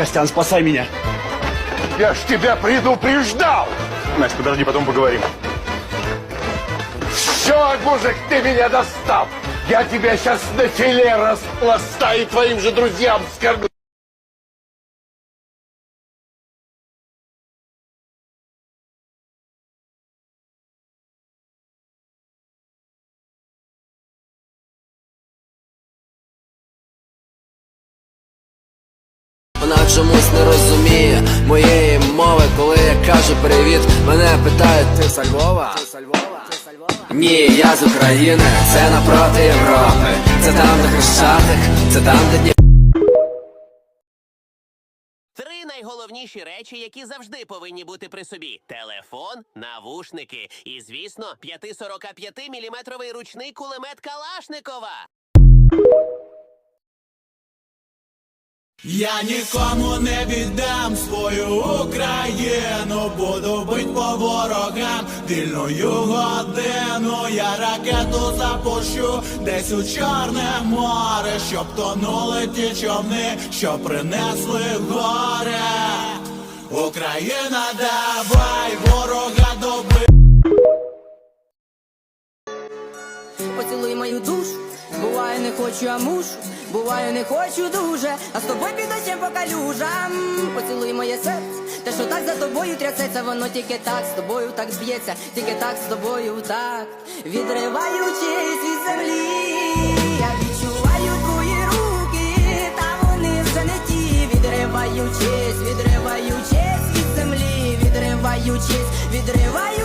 Костян, спасай меня. Я ж тебя предупреждал! Настя, подожди, потом поговорим. Все, мужик, ты меня достал! Я тебя сейчас на филе распластаю и твоим же друзьям скормлю! Вона чомусь не розуміє моєї мови, коли я кажу привіт, мене питають, ти з Львова? Ні, я з України, це напроти Європи, це там, де Хрещатик, це там, де Дніпро. Три найголовніші речі, які завжди повинні бути при собі: телефон, навушники і, звісно, 5,45 міліметровий ручний кулемет Калашникова. Я нікому не віддам свою Україну, буду бить по ворогам дільною годину. Я ракету запущу десь у Чорне море, щоб тонули ті човни, що принесли горе. Україна, давай, ворога доби. поцілуй мою душу. Буває, не хочу, а мушу. Буває, не хочу дуже, а з тобою під очем по калюжам. Поцілуй моє серце, те, що так за тобою трясеться, воно тільки так з тобою так зб'ється, тільки так з тобою так. Відриваючись від землі, я відчуваю твої руки, та вони вже не ті. Відриваючись, відриваючись від землі, відриваючись, відриваючись.